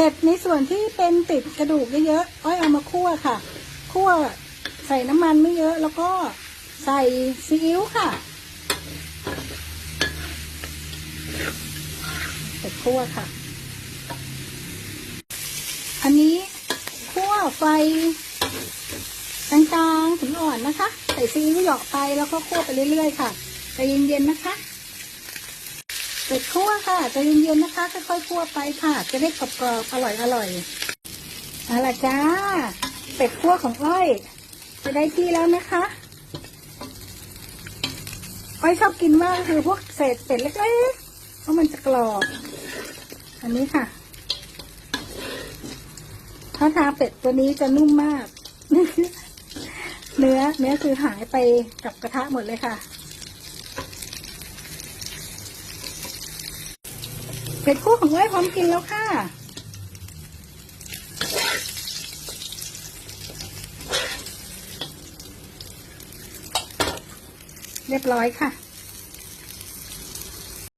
เป็ดในส่วนที่เป็นติดกระดูกเยอะๆอ้อยเอามาคั่วค่ะ คั่วใส่น้ำมันไม่เยอะ แล้วก็ใส่ซีอิ๊วค่ะเป็ดคั่วค่ะ อันนี้คั่วไฟกลางๆถึงอ่อนนะคะ ใส่ซีอิ๊วหยอกไปแล้วก็คั่วไปเรื่อยๆค่ะใจเย็นๆนะคะ เป็ดคั่วค่ะใจเย็นๆนะคะ ค่อยๆคั่วไปค่ะ จะได้กรอบๆอร่อยอร่อยๆเอาล่ะจ้า เป็ดคั่วของอ้อย จะได้ที่แล้วนะคะ อ้อยชอบกินมากคือพวกเศษเป็ดเล็กๆเพราะมันจะกรอบ อันนี้ค่ะถ้าทาเป็ดตัวนี้จะนุ่มมาก เนื้อเนื้อคือหายไปกับกระทะหมดเลยค่ะ เป็ดคู่ของไว้พร้อมกินแล้วค่ะ เรียบร้อยค่ะ